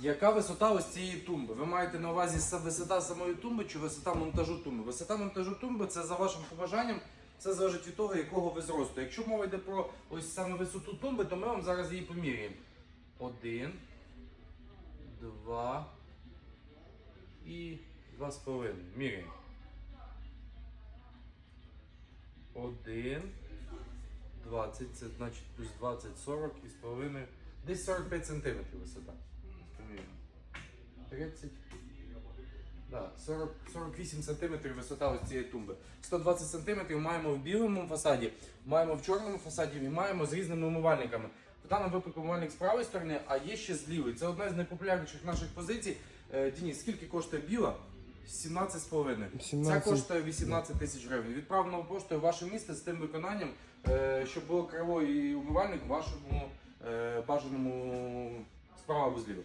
Яка висота ось цієї тумби? Ви маєте на увазі висота самої тумби чи висота монтажу тумби? Висота монтажу тумби це за вашим побажанням, це залежить від того, якого ви зросту. Якщо мова йде про ось саме висоту тумби, то ми вам зараз її поміряємо. Один, два і два з половиною. Міряємо. Один. 20, це значить плюс 20, 40 і з половиною. Десь 45 сантиметрів висота. Поміряємо. 30. Да, 40, 48 сантиметрів висота ось цієї тумби. 120 сантиметрів маємо в білому фасаді, маємо в чорному фасаді і маємо з різними умивальниками. В даному випадку умивальник з правої сторони, а є ще з лівої. Це одна з найпопулярніших наших позицій. Е, Дініс, скільки коштує біла? 17,5. Ця 17. коштує 18 тисяч гривень. Відправлено поштою в ваше місто з тим виконанням, е, щоб було криво і умивальник в вашому е, бажаному справа або зліва.